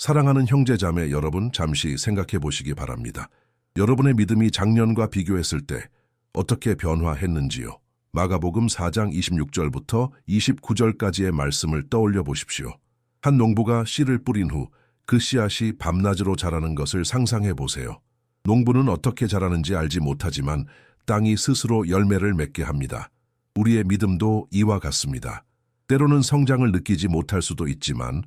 사랑하는 형제자매 여러분 잠시 생각해 보시기 바랍니다. 여러분의 믿음이 작년과 비교했을 때 어떻게 변화했는지요? 마가복음 4장 26절부터 29절까지의 말씀을 떠올려 보십시오. 한 농부가 씨를 뿌린 후 그 씨앗이 밤낮으로 자라는 것을 상상해 보세요. 농부는 어떻게 자라는지 알지 못하지만 땅이 스스로 열매를 맺게 합니다. 우리의 믿음도 이와 같습니다. 때로는 성장을 느끼지 못할 수도 있지만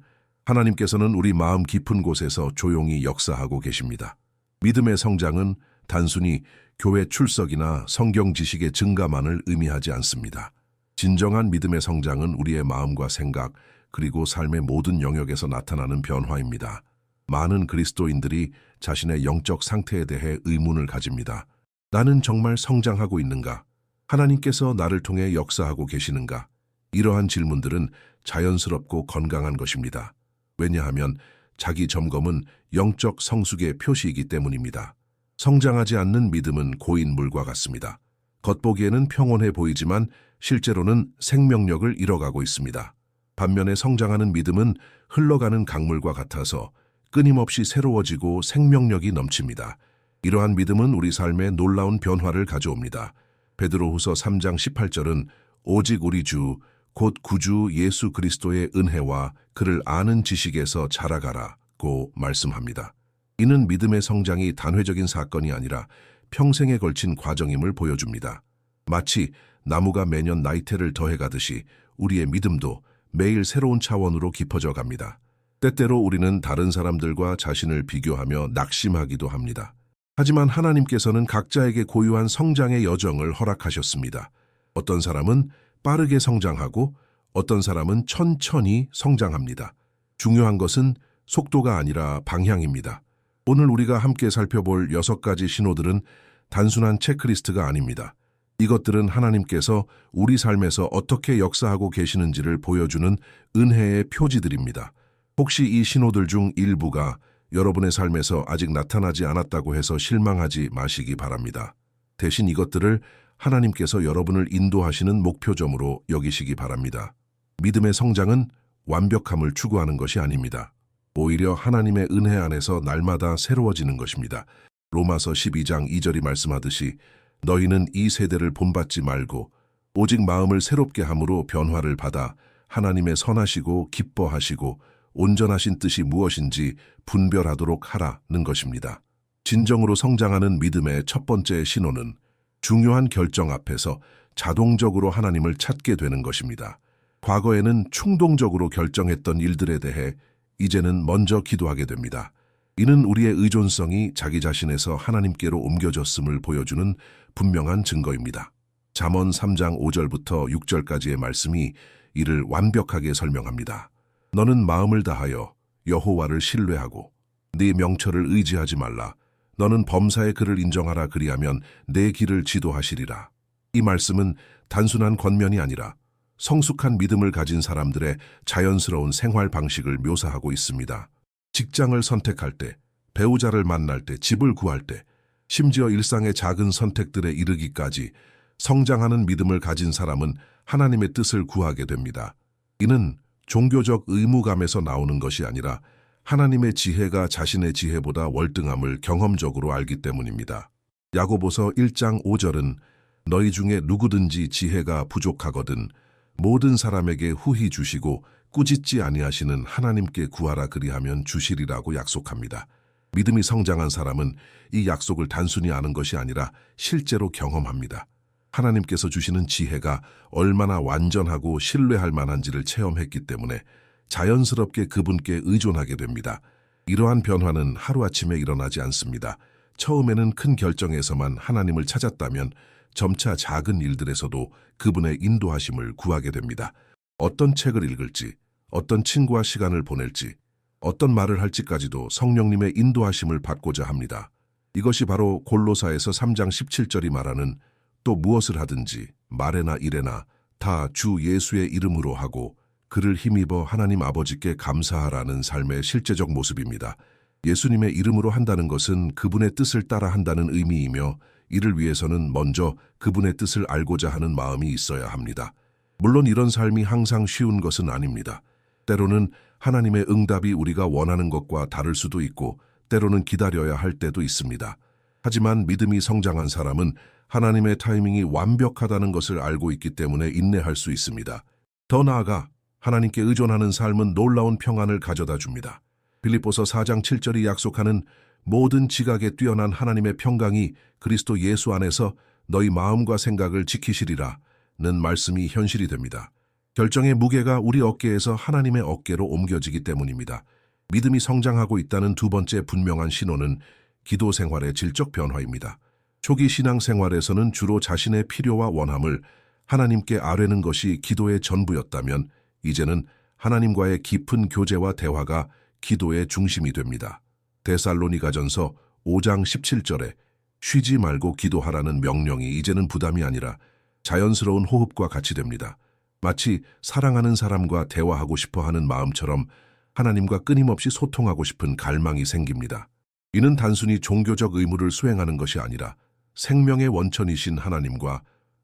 하나님께서는 우리 마음 깊은 곳에서 조용히 역사하고 계십니다. 믿음의 성장은 단순히 교회 출석이나 성경 지식의 증가만을 의미하지 않습니다. 진정한 믿음의 성장은 우리의 마음과 생각, 그리고 삶의 모든 영역에서 나타나는 변화입니다. 많은 그리스도인들이 자신의 영적 상태에 대해 의문을 가집니다. 나는 정말 성장하고 있는가? 하나님께서 나를 통해 역사하고 계시는가? 이러한 질문들은 자연스럽고 건강한 것입니다. 왜냐하면 자기 점검은 영적 성숙의 표시이기 때문입니다. 성장하지 않는 믿음은 고인 물과 같습니다. 겉보기에는 평온해 보이지만 실제로는 생명력을 잃어가고 있습니다. 반면에 성장하는 믿음은 흘러가는 강물과 같아서 끊임없이 새로워지고 생명력이 넘칩니다. 이러한 믿음은 우리 삶에 놀라운 변화를 가져옵니다. 베드로후서 3장 18절은 오직 우리 주 곧 구주 예수 그리스도의 은혜와 그를 아는 지식에서 자라가라고 말씀합니다. 이는 믿음의 성장이 단회적인 사건이 아니라 평생에 걸친 과정임을 보여줍니다. 마치 나무가 매년 나이테를 더해가듯이 우리의 믿음도 매일 새로운 차원으로 깊어져 갑니다. 때때로 우리는 다른 사람들과 자신을 비교하며 낙심하기도 합니다. 하지만 하나님께서는 각자에게 고유한 성장의 여정을 허락하셨습니다. 어떤 사람은 빠르게 성장하고 어떤 사람은 천천히 성장합니다. 중요한 것은 속도가 아니라 방향입니다. 오늘 우리가 함께 살펴볼 여섯 가지 신호들은 단순한 체크리스트가 아닙니다. 이것들은 하나님께서 우리 삶에서 어떻게 역사하고 계시는지를 보여주는 은혜의 표지들입니다. 혹시 이 신호들 중 일부가 여러분의 삶에서 아직 나타나지 않았다고 해서 실망하지 마시기 바랍니다. 대신 이것들을 하나님께서 여러분을 인도하시는 목표점으로 여기시기 바랍니다. 믿음의 성장은 완벽함을 추구하는 것이 아닙니다. 오히려 하나님의 은혜 안에서 날마다 새로워지는 것입니다. 로마서 12장 2절이 말씀하듯이 너희는 이 세대를 본받지 말고 오직 마음을 새롭게 함으로 변화를 받아 하나님의 선하시고 기뻐하시고 온전하신 뜻이 무엇인지 분별하도록 하라는 것입니다. 진정으로 성장하는 믿음의 첫 번째 신호는 중요한 결정 앞에서 자동적으로 하나님을 찾게 되는 것입니다. 과거에는 충동적으로 결정했던 일들에 대해 이제는 먼저 기도하게 됩니다. 이는 우리의 의존성이 자기 자신에서 하나님께로 옮겨졌음을 보여주는 분명한 증거입니다. 잠언 3장 5절부터 6절까지의 말씀이 이를 완벽하게 설명합니다. 너는 마음을 다하여 여호와를 신뢰하고 네 명철을 의지하지 말라. 너는 범사의 그를 인정하라 그리하면 내 길을 지도하시리라. 이 말씀은 단순한 권면이 아니라 성숙한 믿음을 가진 사람들의 자연스러운 생활 방식을 묘사하고 있습니다. 직장을 선택할 때, 배우자를 만날 때, 집을 구할 때, 심지어 일상의 작은 선택들에 이르기까지 성장하는 믿음을 가진 사람은 하나님의 뜻을 구하게 됩니다. 이는 종교적 의무감에서 나오는 것이 아니라 하나님의 지혜가 자신의 지혜보다 월등함을 경험적으로 알기 때문입니다. 야고보서 1장 5절은 너희 중에 누구든지 지혜가 부족하거든 모든 사람에게 후히 주시고 꾸짖지 아니하시는 하나님께 구하라 그리하면 주시리라고 약속합니다. 믿음이 성장한 사람은 이 약속을 단순히 아는 것이 아니라 실제로 경험합니다. 하나님께서 주시는 지혜가 얼마나 완전하고 신뢰할 만한지를 체험했기 때문에 자연스럽게 그분께 의존하게 됩니다. 이러한 변화는 하루아침에 일어나지 않습니다. 처음에는 큰 결정에서만 하나님을 찾았다면 점차 작은 일들에서도 그분의 인도하심을 구하게 됩니다. 어떤 책을 읽을지, 어떤 친구와 시간을 보낼지, 어떤 말을 할지까지도 성령님의 인도하심을 받고자 합니다. 이것이 바로 골로사에서 3장 17절이 말하는 또 무엇을 하든지 말에나 일에나 다 주 예수의 이름으로 하고 그를 힘입어 하나님 아버지께 감사하라는 삶의 실제적 모습입니다. 예수님의 이름으로 한다는 것은 그분의 뜻을 따라 한다는 의미이며 이를 위해서는 먼저 그분의 뜻을 알고자 하는 마음이 있어야 합니다. 물론 이런 삶이 항상 쉬운 것은 아닙니다. 때로는 하나님의 응답이 우리가 원하는 것과 다를 수도 있고 때로는 기다려야 할 때도 있습니다. 하지만 믿음이 성장한 사람은 하나님의 타이밍이 완벽하다는 것을 알고 있기 때문에 인내할 수 있습니다. 더 나아가 하나님께 의존하는 삶은 놀라운 평안을 가져다 줍니다. 빌립보서 4장 7절이 약속하는 모든 지각에 뛰어난 하나님의 평강이 그리스도 예수 안에서 너희 마음과 생각을 지키시리라 는 말씀이 현실이 됩니다. 결정의 무게가 우리 어깨에서 하나님의 어깨로 옮겨지기 때문입니다. 믿음이 성장하고 있다는 두 번째 분명한 신호는 기도 생활의 질적 변화입니다. 초기 신앙 생활에서는 주로 자신의 필요와 원함을 하나님께 아뢰는 것이 기도의 전부였다면 이제는 하나님과의 깊은 교제와 대화가 기도의 중심이 됩니다. 데살로니가전서 5장 17절에 쉬지 말고 기도하라는 명령이 이제는 부담이 아니라 자연스러운 호흡과 같이 됩니다. 마치 사랑하는 사람과 대화하고 싶어 하는 마음처럼 하나님과 끊임없이 소통하고 싶은 갈망이 생깁니다. 이는 단순히 종교적 의무를 수행하는 것이 아니라 생명의 원천이신 하나님과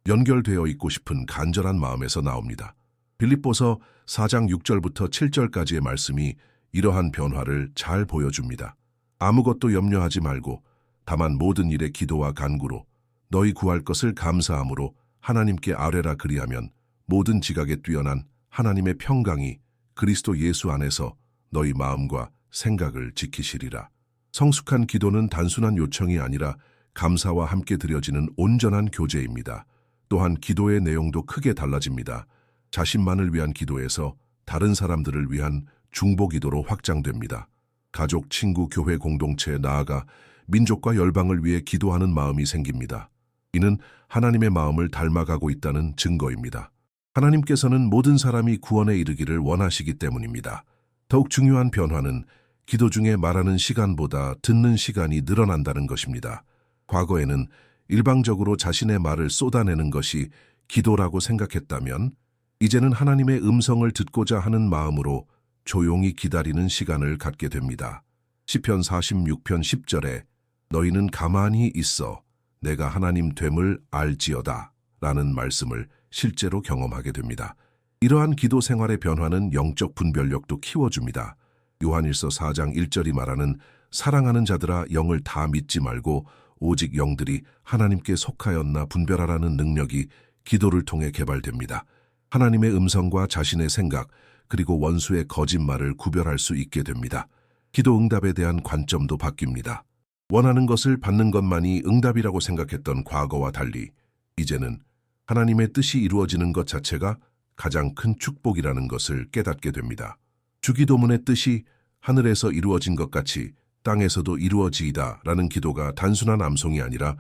연결되어 있고 싶은 간절한 마음에서 나옵니다. 빌립보서 4장 6절부터 7절까지의 말씀이 이러한 변화를 잘 보여줍니다. 아무것도 염려하지 말고 다만 모든 일에 기도와 간구로 너희 구할 것을 감사함으로 하나님께 아뢰라 그리하면 모든 지각에 뛰어난 하나님의 평강이 그리스도 예수 안에서 너희 마음과 생각을 지키시리라. 성숙한 기도는 단순한 요청이 아니라 감사와 함께 드려지는 온전한 교제입니다. 또한 기도의 내용도 크게 달라집니다. 자신만을 위한 기도에서 다른 사람들을 위한 중보 기도로 확장됩니다. 가족, 친구, 교회 공동체에 나아가 민족과 열방을 위해 기도하는 마음이 생깁니다. 이는 하나님의 마음을 닮아가고 있다는 증거입니다. 하나님께서는 모든 사람이 구원에 이르기를 원하시기 때문입니다. 더욱 중요한 변화는 기도 중에 말하는 시간보다 듣는 시간이 늘어난다는 것입니다. 과거에는 일방적으로 자신의 말을 쏟아내는 것이 기도라고 생각했다면 이제는 하나님의 음성을 듣고자 하는 마음으로 조용히 기다리는 시간을 갖게 됩니다. 시편 46편 10절에 너희는 가만히 있어 내가 하나님 됨을 알지어다 라는 말씀을 실제로 경험하게 됩니다. 이러한 기도 생활의 변화는 영적 분별력도 키워줍니다. 요한일서 4장 1절이 말하는 사랑하는 자들아 영을 다 믿지 말고 오직 영들이 하나님께 속하였나 분별하라는 능력이 기도를 통해 개발됩니다. 하나님의 음성과 자신의 생각, 그리고 원수의 거짓말을 구별할 수 있게 됩니다. 기도 응답에 대한 관점도 바뀝니다. 원하는 것을 받는 것만이 응답이라고 생각했던 과거와 달리 이제는 하나님의 뜻이 이루어지는 것 자체가 가장 큰 축복이라는 것을 깨닫게 됩니다. 주기도문의 뜻이 하늘에서 이루어진 것 같이 땅에서도 이루어지이다 라는 기도가 단순한 암송이 아니라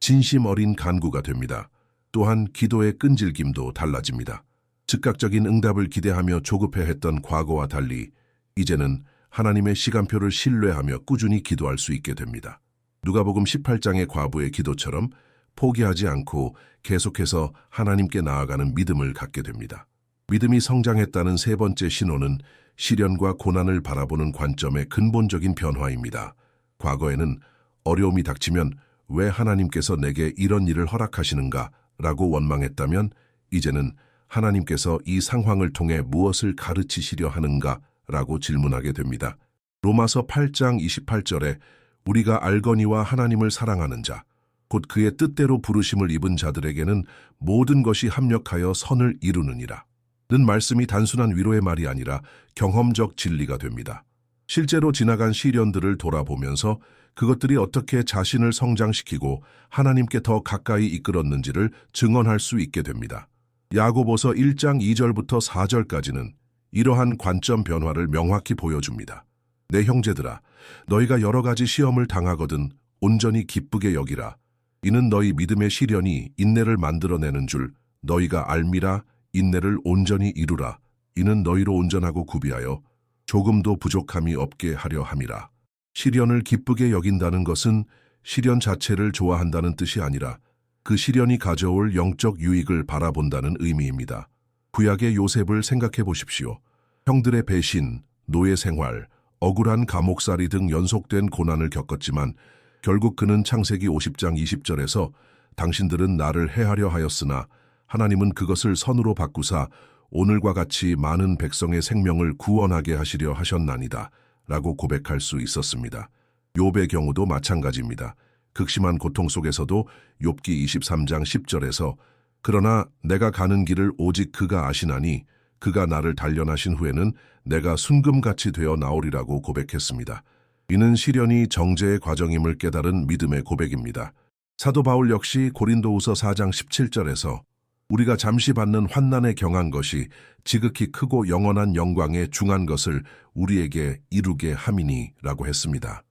진심 어린 간구가 됩니다. 또한 기도의 끈질김도 달라집니다. 즉각적인 응답을 기대하며 조급해했던 과거와 달리 이제는 하나님의 시간표를 신뢰하며 꾸준히 기도할 수 있게 됩니다. 누가복음 18장의 과부의 기도처럼 포기하지 않고 계속해서 하나님께 나아가는 믿음을 갖게 됩니다. 믿음이 성장했다는 세 번째 신호는 시련과 고난을 바라보는 관점의 근본적인 변화입니다. 과거에는 어려움이 닥치면 왜 하나님께서 내게 이런 일을 허락하시는가 라고 원망했다면 이제는 하나님께서 이 상황을 통해 무엇을 가르치시려 하는가 라고 질문하게 됩니다. 로마서 8장 28절에 우리가 알거니와 하나님을 사랑하는 자, 곧 그의 뜻대로 부르심을 입은 자들에게는 모든 것이 합력하여 선을 이루느니라. 는 말씀이 단순한 위로의 말이 아니라 경험적 진리가 됩니다. 실제로 지나간 시련들을 돌아보면서 그것들이 어떻게 자신을 성장시키고 하나님께 더 가까이 이끌었는지를 증언할 수 있게 됩니다. 야고보서 1장 2절부터 4절까지는 이러한 관점 변화를 명확히 보여줍니다. 내 형제들아, 너희가 여러 가지 시험을 당하거든 온전히 기쁘게 여기라. 이는 너희 믿음의 시련이 인내를 만들어내는 줄 너희가 알미라 인내를 온전히 이루라. 이는 너희로 온전하고 구비하여 조금도 부족함이 없게 하려 함이라. 시련을 기쁘게 여긴다는 것은 시련 자체를 좋아한다는 뜻이 아니라 그 시련이 가져올 영적 유익을 바라본다는 의미입니다. 구약의 요셉을 생각해 보십시오. 형들의 배신, 노예 생활, 억울한 감옥살이 등 연속된 고난을 겪었지만 결국 그는 창세기 50장 20절에서 당신들은 나를 해하려 하였으나 하나님은 그것을 선으로 바꾸사 오늘과 같이 많은 백성의 생명을 구원하게 하시려 하셨나니다. 라고 고백할 수 있었습니다. 욥의 경우도 마찬가지입니다. 극심한 고통 속에서도 욥기 23장 10절에서 그러나 내가 가는 길을 오직 그가 아시나니 그가 나를 단련하신 후에는 내가 순금같이 되어 나오리라고 고백했습니다. 이는 시련이 정제의 과정임을 깨달은 믿음의 고백입니다. 사도 바울 역시 고린도후서 4장 17절에서 우리가 잠시 받는 환난에 경한 것이 지극히 크고 영원한 영광에 중한 것을 우리에게 이루게 함이니라고 했습니다.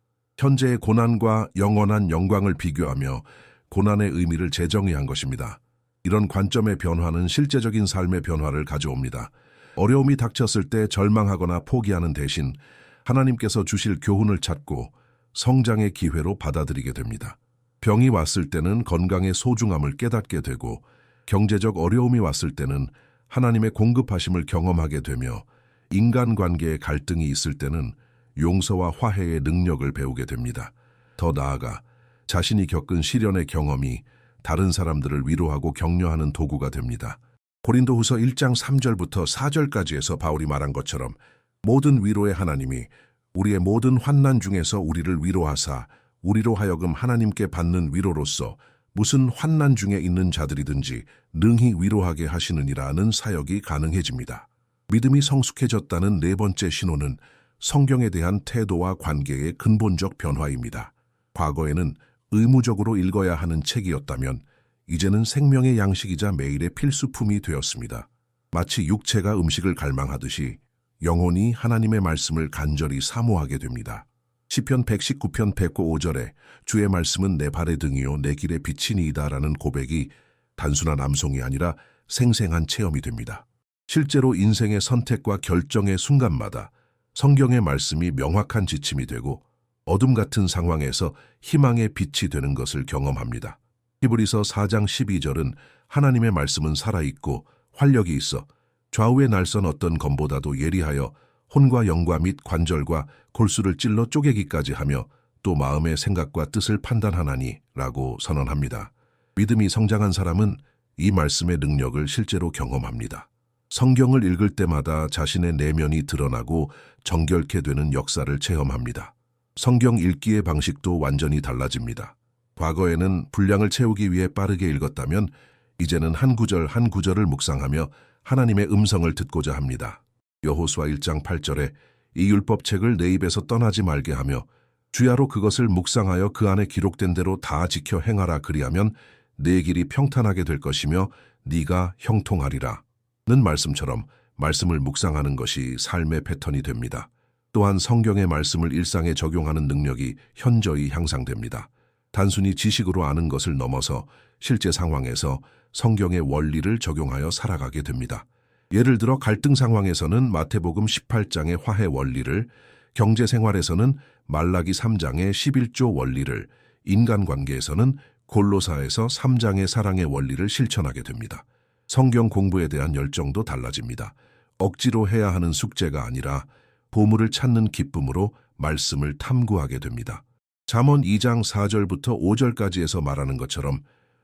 현재의 고난과 영원한 영광을 비교하며 고난의 의미를 재정의한 것입니다. 이런 관점의 변화는 실제적인 삶의 변화를 가져옵니다. 어려움이 닥쳤을 때 절망하거나 포기하는 대신 하나님께서 주실 교훈을 찾고 성장의 기회로 받아들이게 됩니다. 병이 왔을 때는 건강의 소중함을 깨닫게 되고 경제적 어려움이 왔을 때는 하나님의 공급하심을 경험하게 되며 인간관계의 갈등이 있을 때는 용서와 화해의 능력을 배우게 됩니다. 더 나아가 자신이 겪은 시련의 경험이 다른 사람들을 위로하고 격려하는 도구가 됩니다. 고린도후서 1장 3절부터 4절까지에서 바울이 말한 것처럼 모든 위로의 하나님이 우리의 모든 환난 중에서 우리를 위로하사 우리로 하여금 하나님께 받는 위로로서 무슨 환난 중에 있는 자들이든지 능히 위로하게 하시느니라는 사역이 가능해집니다. 믿음이 성숙해졌다는 네 번째 신호는 성경에 대한 태도와 관계의 근본적 변화입니다. 과거에는 의무적으로 읽어야 하는 책이었다면 이제는 생명의 양식이자 매일의 필수품이 되었습니다. 마치 육체가 음식을 갈망하듯이 영혼이 하나님의 말씀을 간절히 사모하게 됩니다. 시편 119편 105절에 주의 말씀은 내 발의 등이요 내 길의 빛이니이다라는 고백이 단순한 암송이 아니라 생생한 체험이 됩니다. 실제로 인생의 선택과 결정의 순간마다 성경의 말씀이 명확한 지침이 되고 어둠 같은 상황에서 희망의 빛이 되는 것을 경험합니다. 히브리서 4장 12절은 하나님의 말씀은 살아있고 활력이 있어 좌우에 날선 어떤 검보다도 예리하여 혼과 영과 및 관절과 골수를 찔러 쪼개기까지 하며 또 마음의 생각과 뜻을 판단하나니 라고 선언합니다. 믿음이 성장한 사람은 이 말씀의 능력을 실제로 경험합니다. 성경을 읽을 때마다 자신의 내면이 드러나고 정결케 되는 역사를 체험합니다. 성경 읽기의 방식도 완전히 달라집니다. 과거에는 분량을 채우기 위해 빠르게 읽었다면 이제는 한 구절 한 구절을 묵상하며 하나님의 음성을 듣고자 합니다. 여호수아 1장 8절에 이 율법책을 내 입에서 떠나지 말게 하며 주야로 그것을 묵상하여 그 안에 기록된 대로 다 지켜 행하라 그리하면 내 길이 평탄하게 될 것이며 네가 형통하리라. 는 말씀처럼 말씀을 묵상하는 것이 삶의 패턴이 됩니다. 또한 성경의 말씀을 일상에 적용하는 능력이 현저히 향상됩니다. 단순히 지식으로 아는 것을 넘어서 실제 상황에서 성경의 원리를 적용하여 살아가게 됩니다. 예를 들어 갈등 상황에서는 마태복음 18장의 화해 원리를, 경제 생활에서는 말라기 3장의 11조 원리를, 인간관계에서는 골로사에서 3장의 사랑의 원리를 실천하게 됩니다. 성경 공부에 대한 열정도 달라집니다. 억지로 해야 하는 숙제가 아니라 보물을 찾는 기쁨으로 말씀을 탐구하게 됩니다. 잠언 2장 4절부터 5절까지에서 말하는 것처럼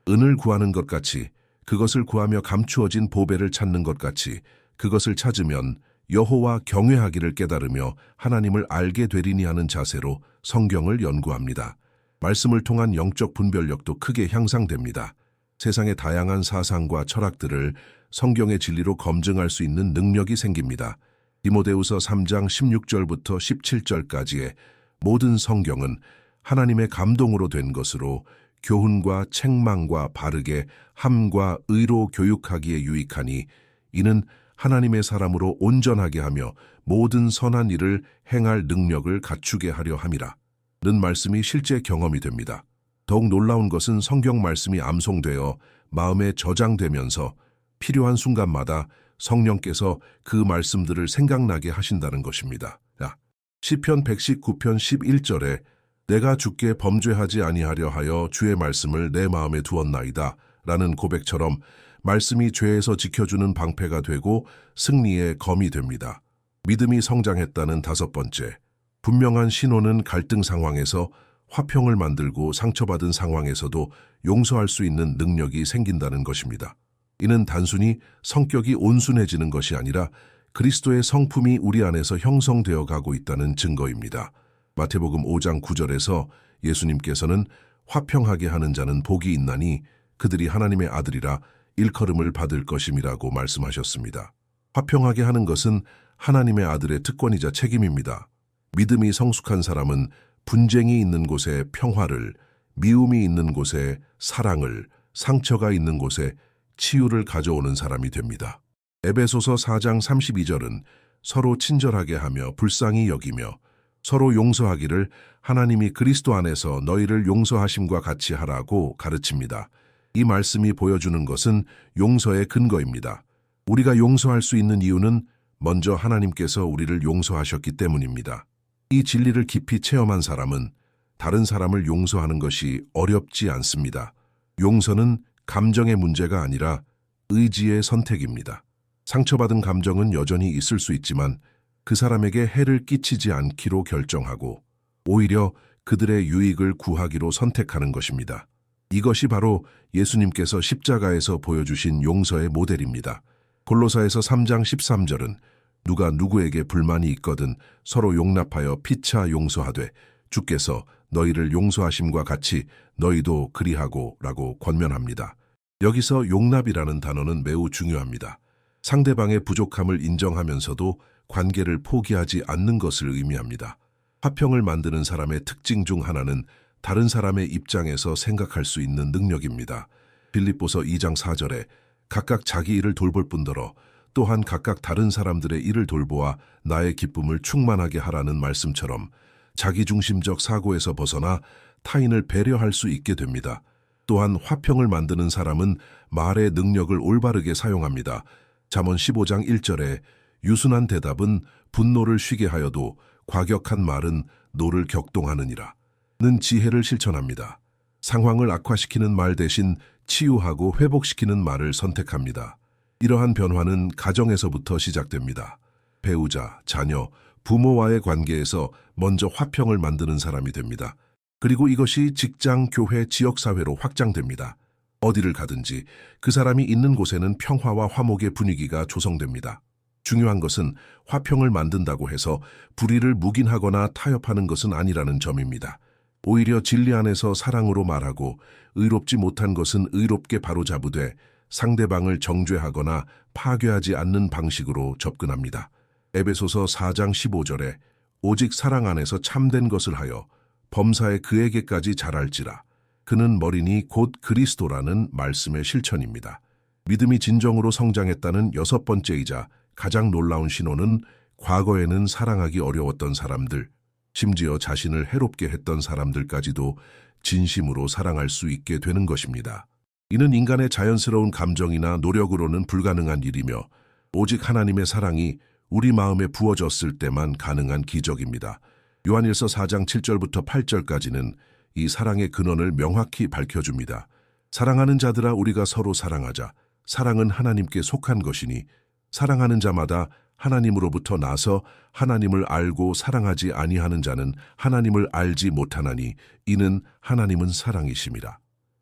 은을 구하는 것 같이 그것을 구하며 감추어진 보배를 찾는 것 같이 그것을 찾으면 여호와 경외하기를 깨달으며 하나님을 알게 되리니 하는 자세로 성경을 연구합니다. 말씀을 통한 영적 분별력도 크게 향상됩니다. 세상의 다양한 사상과 철학들을 성경의 진리로 검증할 수 있는 능력이 생깁니다. 디모데우서 3장 16절부터 17절까지의 모든 성경은 하나님의 감동으로 된 것으로 교훈과 책망과 바르게 함과 의로 교육하기에 유익하니 이는 하나님의 사람으로 온전하게 하며 모든 선한 일을 행할 능력을 갖추게 하려 함이라. 는 말씀이 실제 경험이 됩니다. 더욱 놀라운 것은 성경 말씀이 암송되어 마음에 저장되면서 필요한 순간마다 성령께서 그 말씀들을 생각나게 하신다는 것입니다. 야, 시편 119편 11절에 내가 주께 범죄하지 아니하려 하여 주의 말씀을 내 마음에 두었나이다 라는 고백처럼 말씀이 죄에서 지켜주는 방패가 되고 승리의 검이 됩니다. 믿음이 성장했다는 다섯 번째, 분명한 신호는 갈등 상황에서 화평을 만들고 상처받은 상황에서도 용서할 수 있는 능력이 생긴다는 것입니다. 이는 단순히 성격이 온순해지는 것이 아니라 그리스도의 성품이 우리 안에서 형성되어 가고 있다는 증거입니다. 마태복음 5장 9절에서 예수님께서는 화평하게 하는 자는 복이 있나니 그들이 하나님의 아들이라 일컬음을 받을 것임이라고 말씀하셨습니다. 화평하게 하는 것은 하나님의 아들의 특권이자 책임입니다. 믿음이 성숙한 사람은 분쟁이 있는 곳에 평화를, 미움이 있는 곳에 사랑을, 상처가 있는 곳에 치유를 가져오는 사람이 됩니다. 에베소서 4장 32절은 서로 친절하게 하며 불쌍히 여기며 서로 용서하기를 하나님이 그리스도 안에서 너희를 용서하심과 같이 하라고 가르칩니다. 이 말씀이 보여주는 것은 용서의 근거입니다. 우리가 용서할 수 있는 이유는 먼저 하나님께서 우리를 용서하셨기 때문입니다. 이 진리를 깊이 체험한 사람은 다른 사람을 용서하는 것이 어렵지 않습니다. 용서는 감정의 문제가 아니라 의지의 선택입니다. 상처받은 감정은 여전히 있을 수 있지만 그 사람에게 해를 끼치지 않기로 결정하고 오히려 그들의 유익을 구하기로 선택하는 것입니다. 이것이 바로 예수님께서 십자가에서 보여주신 용서의 모델입니다. 골로사에서 3장 13절은 누가 누구에게 불만이 있거든 서로 용납하여 피차 용서하되 주께서 너희를 용서하심과 같이 너희도 그리하고 라고 권면합니다. 여기서 용납이라는 단어는 매우 중요합니다. 상대방의 부족함을 인정하면서도 관계를 포기하지 않는 것을 의미합니다. 화평을 만드는 사람의 특징 중 하나는 다른 사람의 입장에서 생각할 수 있는 능력입니다. 빌립보서 2장 4절에 각각 자기 일을 돌볼 뿐더러 또한 각각 다른 사람들의 일을 돌보아 나의 기쁨을 충만하게 하라는 말씀처럼 자기중심적 사고에서 벗어나 타인을 배려할 수 있게 됩니다. 또한 화평을 만드는 사람은 말의 능력을 올바르게 사용합니다. 잠언 15장 1절에 유순한 대답은 분노를 쉬게 하여도 과격한 말은 노를 격동하느니라. 는 지혜를 실천합니다. 상황을 악화시키는 말 대신 치유하고 회복시키는 말을 선택합니다. 이러한 변화는 가정에서부터 시작됩니다. 배우자, 자녀, 부모와의 관계에서 먼저 화평을 만드는 사람이 됩니다. 그리고 이것이 직장, 교회, 지역사회로 확장됩니다. 어디를 가든지 그 사람이 있는 곳에는 평화와 화목의 분위기가 조성됩니다. 중요한 것은 화평을 만든다고 해서 불의를 묵인하거나 타협하는 것은 아니라는 점입니다. 오히려 진리 안에서 사랑으로 말하고 의롭지 못한 것은 의롭게 바로잡으되 상대방을 정죄하거나 파괴하지 않는 방식으로 접근합니다. 에베소서 4장 15절에 오직 사랑 안에서 참된 것을 하여 범사에 그에게까지 자랄지라. 그는 머리니 곧 그리스도라는 말씀의 실천입니다. 믿음이 진정으로 성장했다는 여섯 번째이자 가장 놀라운 신호는 과거에는 사랑하기 어려웠던 사람들, 심지어 자신을 해롭게 했던 사람들까지도 진심으로 사랑할 수 있게 되는 것입니다. 이는 인간의 자연스러운 감정이나 노력으로는 불가능한 일이며 오직 하나님의 사랑이 우리 마음에 부어졌을 때만 가능한 기적입니다. 요한일서 4장 7절부터 8절까지는 이 사랑의 근원을 명확히 밝혀줍니다. 사랑하는 자들아 우리가 서로 사랑하자. 사랑은 하나님께 속한 것이니 사랑하는 자마다 하나님으로부터 나서 하나님을 알고 사랑하지 아니하는 자는 하나님을 알지 못하나니 이는 하나님은 사랑이심이라.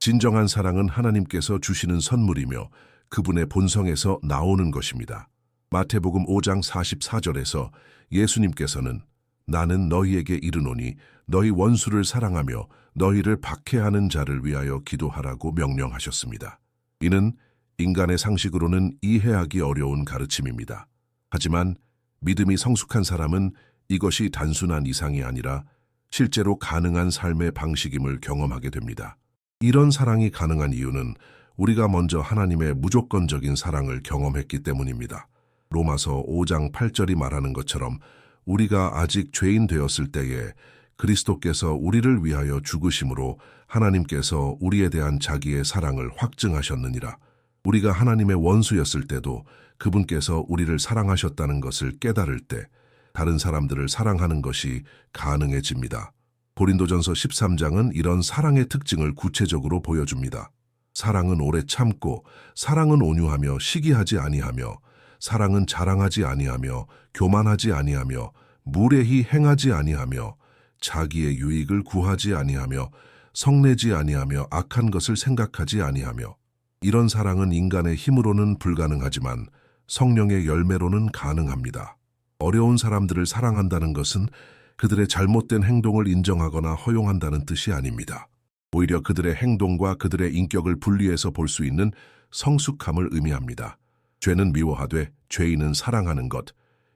진정한 사랑은 하나님께서 주시는 선물이며 그분의 본성에서 나오는 것입니다. 마태복음 5장 44절에서 예수님께서는 나는 너희에게 이르노니 너희 원수를 사랑하며 너희를 박해하는 자를 위하여 기도하라고 명령하셨습니다. 이는 인간의 상식으로는 이해하기 어려운 가르침입니다. 하지만 믿음이 성숙한 사람은 이것이 단순한 이상이 아니라 실제로 가능한 삶의 방식임을 경험하게 됩니다. 이런 사랑이 가능한 이유는 우리가 먼저 하나님의 무조건적인 사랑을 경험했기 때문입니다. 로마서 5장 8절이 말하는 것처럼 우리가 아직 죄인 되었을 때에 그리스도께서 우리를 위하여 죽으심으로 하나님께서 우리에 대한 자기의 사랑을 확증하셨느니라. 우리가 하나님의 원수였을 때도 그분께서 우리를 사랑하셨다는 것을 깨달을 때 다른 사람들을 사랑하는 것이 가능해집니다. 고린도전서 13장은 이런 사랑의 특징을 구체적으로 보여줍니다. 사랑은 오래 참고 사랑은 온유하며 시기하지 아니하며 사랑은 자랑하지 아니하며 교만하지 아니하며 무례히 행하지 아니하며 자기의 유익을 구하지 아니하며 성내지 아니하며 악한 것을 생각하지 아니하며 이런 사랑은 인간의 힘으로는 불가능하지만 성령의 열매로는 가능합니다. 어려운 사람들을 사랑한다는 것은 그들의 잘못된 행동을 인정하거나 허용한다는 뜻이 아닙니다. 오히려 그들의 행동과 그들의 인격을 분리해서 볼 수 있는 성숙함을 의미합니다. 죄는 미워하되 죄인은 사랑하는 것.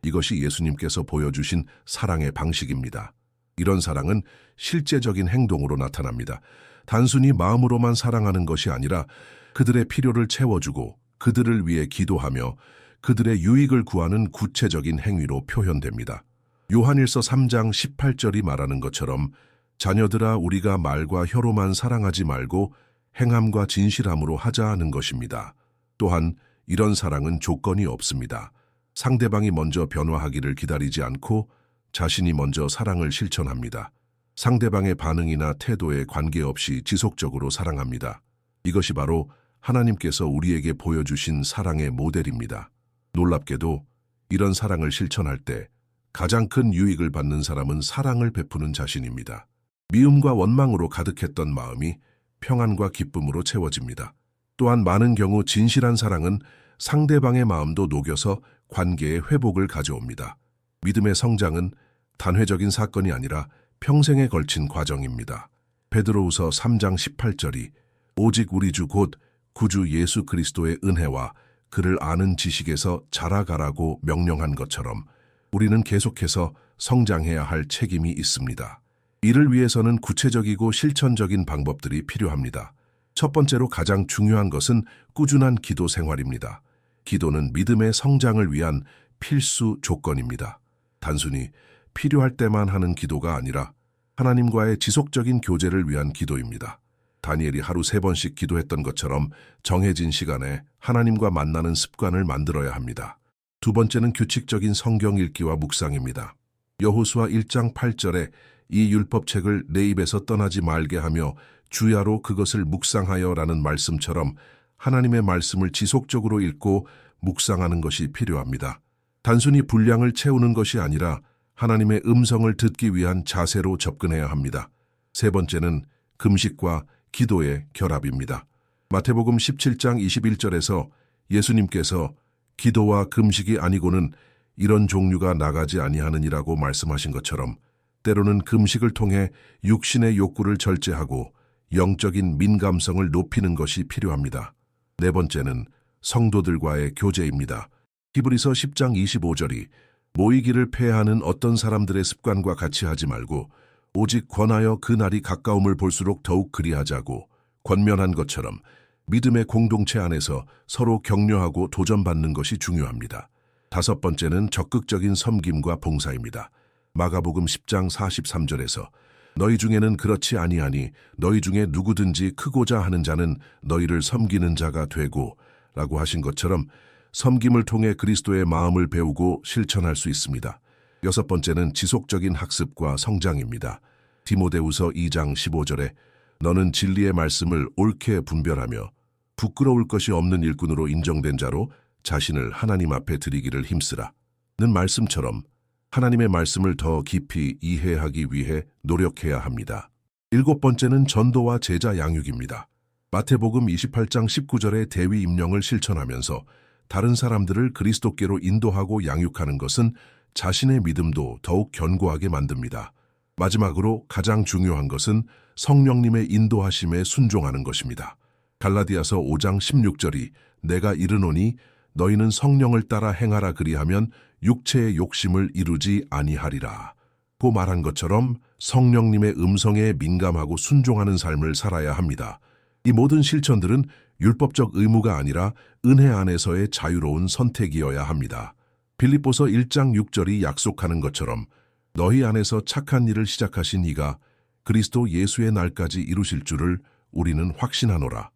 이것이 예수님께서 보여주신 사랑의 방식입니다. 이런 사랑은 실제적인 행동으로 나타납니다. 단순히 마음으로만 사랑하는 것이 아니라 그들의 필요를 채워주고 그들을 위해 기도하며 그들의 유익을 구하는 구체적인 행위로 표현됩니다. 요한일서 3장 18절이 말하는 것처럼 자녀들아 우리가 말과 혀로만 사랑하지 말고 행함과 진실함으로 하자 하는 것입니다. 또한 이런 사랑은 조건이 없습니다. 상대방이 먼저 변화하기를 기다리지 않고 자신이 먼저 사랑을 실천합니다. 상대방의 반응이나 태도에 관계없이 지속적으로 사랑합니다. 이것이 바로 하나님께서 우리에게 보여주신 사랑의 모델입니다. 놀랍게도 이런 사랑을 실천할 때 가장 큰 유익을 받는 사람은 사랑을 베푸는 자신입니다. 미움과 원망으로 가득했던 마음이 평안과 기쁨으로 채워집니다. 또한 많은 경우 진실한 사랑은 상대방의 마음도 녹여서 관계의 회복을 가져옵니다. 믿음의 성장은 단회적인 사건이 아니라 평생에 걸친 과정입니다. 베드로우서 3장 18절이 오직 우리 주 곧 구주 예수 그리스도의 은혜와 그를 아는 지식에서 자라가라고 명령한 것처럼 우리는 계속해서 성장해야 할 책임이 있습니다. 이를 위해서는 구체적이고 실천적인 방법들이 필요합니다. 첫 번째로 가장 중요한 것은 꾸준한 기도 생활입니다. 기도는 믿음의 성장을 위한 필수 조건입니다. 단순히 필요할 때만 하는 기도가 아니라 하나님과의 지속적인 교제를 위한 기도입니다. 다니엘이 하루 세 번씩 기도했던 것처럼 정해진 시간에 하나님과 만나는 습관을 만들어야 합니다. 두 번째는 규칙적인 성경 읽기와 묵상입니다. 여호수아 1장 8절에 이 율법책을 내 입에서 떠나지 말게 하며 주야로 그것을 묵상하여 라는 말씀처럼 하나님의 말씀을 지속적으로 읽고 묵상하는 것이 필요합니다. 단순히 분량을 채우는 것이 아니라 하나님의 음성을 듣기 위한 자세로 접근해야 합니다. 세 번째는 금식과 기도의 결합입니다. 마태복음 17장 21절에서 예수님께서 기도와 금식이 아니고는 이런 종류가 나가지 아니하느니라고 말씀하신 것처럼 때로는 금식을 통해 육신의 욕구를 절제하고 영적인 민감성을 높이는 것이 필요합니다. 네 번째는 성도들과의 교제입니다. 히브리서 10장 25절이 모이기를 폐하는 어떤 사람들의 습관과 같이 하지 말고 오직 권하여 그 날이 가까움을 볼수록 더욱 그리하자고 권면한 것처럼 믿음의 공동체 안에서 서로 격려하고 도전받는 것이 중요합니다. 다섯 번째는 적극적인 섬김과 봉사입니다. 마가복음 10장 43절에서 너희 중에는 그렇지 아니하니 너희 중에 누구든지 크고자 하는 자는 너희를 섬기는 자가 되고 라고 하신 것처럼 섬김을 통해 그리스도의 마음을 배우고 실천할 수 있습니다. 여섯 번째는 지속적인 학습과 성장입니다. 디모데우서 2장 15절에 너는 진리의 말씀을 옳게 분별하며 부끄러울 것이 없는 일꾼으로 인정된 자로 자신을 하나님 앞에 드리기를 힘쓰라. 는 말씀처럼 하나님의 말씀을 더 깊이 이해하기 위해 노력해야 합니다. 일곱 번째는 전도와 제자 양육입니다. 마태복음 28장 19절의 대위 임령을 실천하면서 다른 사람들을 그리스도께로 인도하고 양육하는 것은 자신의 믿음도 더욱 견고하게 만듭니다. 마지막으로 가장 중요한 것은 성령님의 인도하심에 순종하는 것입니다. 갈라디아서 5장 16절이 내가 이르노니 너희는 성령을 따라 행하라 그리하면 육체의 욕심을 이루지 아니하리라. 고 말한 것처럼 성령님의 음성에 민감하고 순종하는 삶을 살아야 합니다. 이 모든 실천들은 율법적 의무가 아니라 은혜 안에서의 자유로운 선택이어야 합니다. 빌립보서 1장 6절이 약속하는 것처럼 너희 안에서 착한 일을 시작하신 이가 그리스도 예수의 날까지 이루실 줄을 우리는 확신하노라.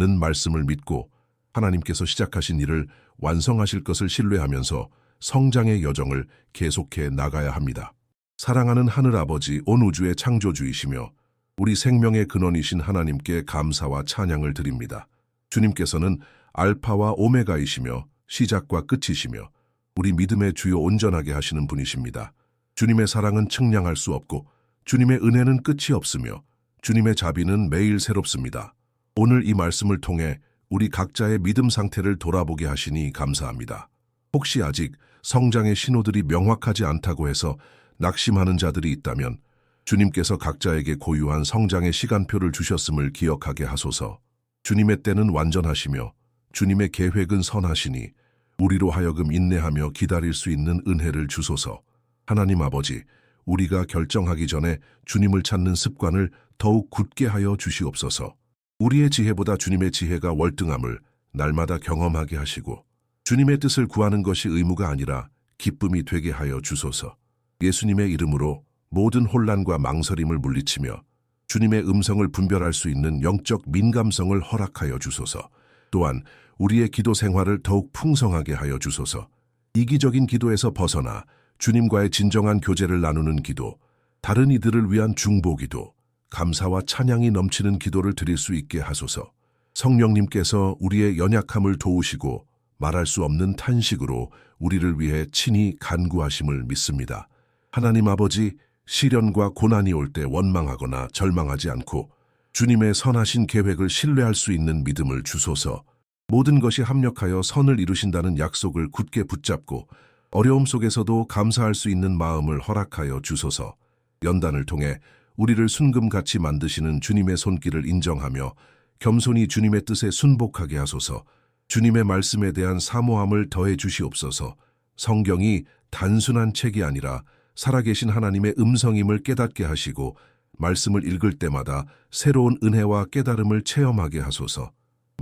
는 말씀을 믿고 하나님께서 시작하신 일을 완성하실 것을 신뢰하면서 성장의 여정을 계속해 나가야 합니다. 사랑하는 하늘아버지 온 우주의 창조주이시며 우리 생명의 근원이신 하나님께 감사와 찬양을 드립니다. 주님께서는 알파와 오메가이시며 시작과 끝이시며 우리 믿음의 주요 온전하게 하시는 분이십니다. 주님의 사랑은 측량할 수 없고 주님의 은혜는 끝이 없으며 주님의 자비는 매일 새롭습니다. 오늘 이 말씀을 통해 우리 각자의 믿음 상태를 돌아보게 하시니 감사합니다. 혹시 아직 성장의 신호들이 명확하지 않다고 해서 낙심하는 자들이 있다면 주님께서 각자에게 고유한 성장의 시간표를 주셨음을 기억하게 하소서. 주님의 때는 완전하시며 주님의 계획은 선하시니 우리로 하여금 인내하며 기다릴 수 있는 은혜를 주소서. 하나님 아버지, 우리가 결정하기 전에 주님을 찾는 습관을 더욱 굳게 하여 주시옵소서. 우리의 지혜보다 주님의 지혜가 월등함을 날마다 경험하게 하시고 주님의 뜻을 구하는 것이 의무가 아니라 기쁨이 되게 하여 주소서. 예수님의 이름으로 모든 혼란과 망설임을 물리치며 주님의 음성을 분별할 수 있는 영적 민감성을 허락하여 주소서. 또한 우리의 기도 생활을 더욱 풍성하게 하여 주소서. 이기적인 기도에서 벗어나 주님과의 진정한 교제를 나누는 기도, 다른 이들을 위한 중보 기도, 감사와 찬양이 넘치는 기도를 드릴 수 있게 하소서. 성령님께서 우리의 연약함을 도우시고 말할 수 없는 탄식으로 우리를 위해 친히 간구하심을 믿습니다. 하나님 아버지, 시련과 고난이 올 때 원망하거나 절망하지 않고 주님의 선하신 계획을 신뢰할 수 있는 믿음을 주소서. 모든 것이 합력하여 선을 이루신다는 약속을 굳게 붙잡고 어려움 속에서도 감사할 수 있는 마음을 허락하여 주소서. 연단을 통해 우리를 순금같이 만드시는 주님의 손길을 인정하며 겸손히 주님의 뜻에 순복하게 하소서. 주님의 말씀에 대한 사모함을 더해 주시옵소서. 성경이 단순한 책이 아니라 살아계신 하나님의 음성임을 깨닫게 하시고 말씀을 읽을 때마다 새로운 은혜와 깨달음을 체험하게 하소서.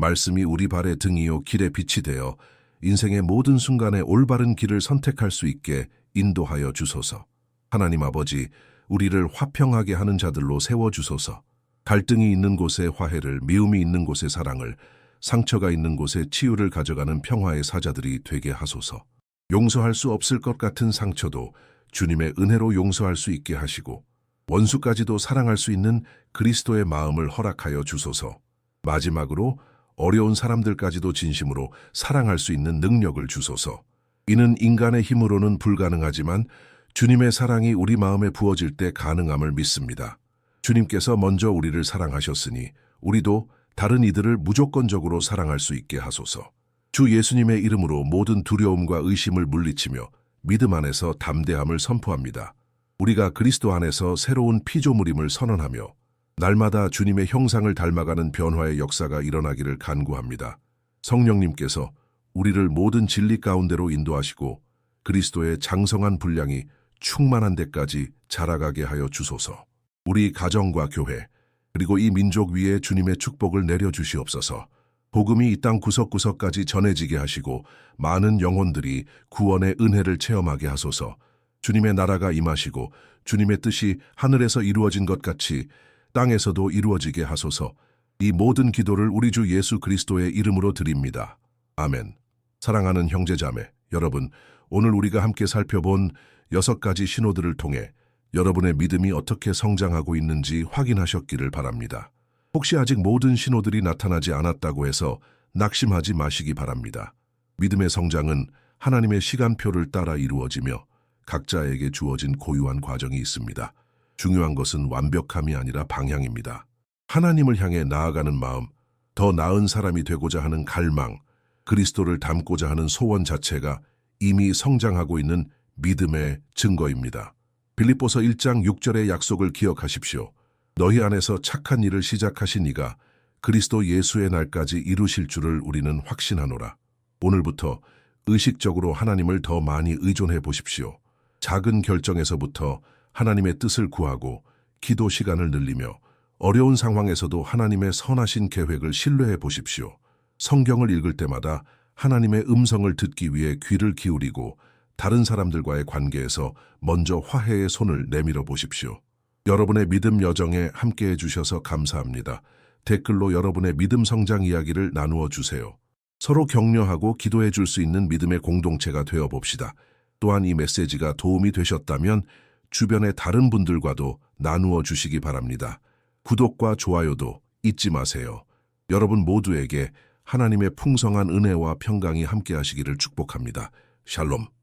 말씀이 우리 발의 등이요 길의 빛이 되어 인생의 모든 순간에 올바른 길을 선택할 수 있게 인도하여 주소서. 하나님 아버지, 우리를 화평하게 하는 자들로 세워주소서. 갈등이 있는 곳에 화해를, 미움이 있는 곳에 사랑을, 상처가 있는 곳에 치유를 가져가는 평화의 사자들이 되게 하소서. 용서할 수 없을 것 같은 상처도 주님의 은혜로 용서할 수 있게 하시고 원수까지도 사랑할 수 있는 그리스도의 마음을 허락하여 주소서. 마지막으로 어려운 사람들까지도 진심으로 사랑할 수 있는 능력을 주소서. 이는 인간의 힘으로는 불가능하지만 주님의 사랑이 우리 마음에 부어질 때 가능함을 믿습니다. 주님께서 먼저 우리를 사랑하셨으니 우리도 다른 이들을 무조건적으로 사랑할 수 있게 하소서. 주 예수님의 이름으로 모든 두려움과 의심을 물리치며 믿음 안에서 담대함을 선포합니다. 우리가 그리스도 안에서 새로운 피조물임을 선언하며 날마다 주님의 형상을 닮아가는 변화의 역사가 일어나기를 간구합니다. 성령님께서 우리를 모든 진리 가운데로 인도하시고 그리스도의 장성한 분량이 충만한 데까지 자라가게 하여 주소서. 우리 가정과 교회, 그리고 이 민족 위에 주님의 축복을 내려주시옵소서. 복음이 이 땅 구석구석까지 전해지게 하시고 많은 영혼들이 구원의 은혜를 체험하게 하소서. 주님의 나라가 임하시고 주님의 뜻이 하늘에서 이루어진 것 같이 땅에서도 이루어지게 하소서. 이 모든 기도를 우리 주 예수 그리스도의 이름으로 드립니다. 아멘. 사랑하는 형제자매, 여러분, 오늘 우리가 함께 살펴본 여섯 가지 신호들을 통해 여러분의 믿음이 어떻게 성장하고 있는지 확인하셨기를 바랍니다. 혹시 아직 모든 신호들이 나타나지 않았다고 해서 낙심하지 마시기 바랍니다. 믿음의 성장은 하나님의 시간표를 따라 이루어지며 각자에게 주어진 고유한 과정이 있습니다. 중요한 것은 완벽함이 아니라 방향입니다. 하나님을 향해 나아가는 마음, 더 나은 사람이 되고자 하는 갈망, 그리스도를 닮고자 하는 소원 자체가 이미 성장하고 있는 믿음의 증거입니다. 빌립보서 1장 6절의 약속을 기억하십시오. 너희 안에서 착한 일을 시작하신 이가 그리스도 예수의 날까지 이루실 줄을 우리는 확신하노라. 오늘부터 의식적으로 하나님을 더 많이 의존해 보십시오. 작은 결정에서부터 하나님의 뜻을 구하고 기도 시간을 늘리며 어려운 상황에서도 하나님의 선하신 계획을 신뢰해 보십시오. 성경을 읽을 때마다 하나님의 음성을 듣기 위해 귀를 기울이고 다른 사람들과의 관계에서 먼저 화해의 손을 내밀어 보십시오. 여러분의 믿음 여정에 함께해 주셔서 감사합니다. 댓글로 여러분의 믿음 성장 이야기를 나누어 주세요. 서로 격려하고 기도해 줄 수 있는 믿음의 공동체가 되어 봅시다. 또한 이 메시지가 도움이 되셨다면 주변의 다른 분들과도 나누어 주시기 바랍니다. 구독과 좋아요도 잊지 마세요. 여러분 모두에게 하나님의 풍성한 은혜와 평강이 함께 하시기를 축복합니다. 샬롬.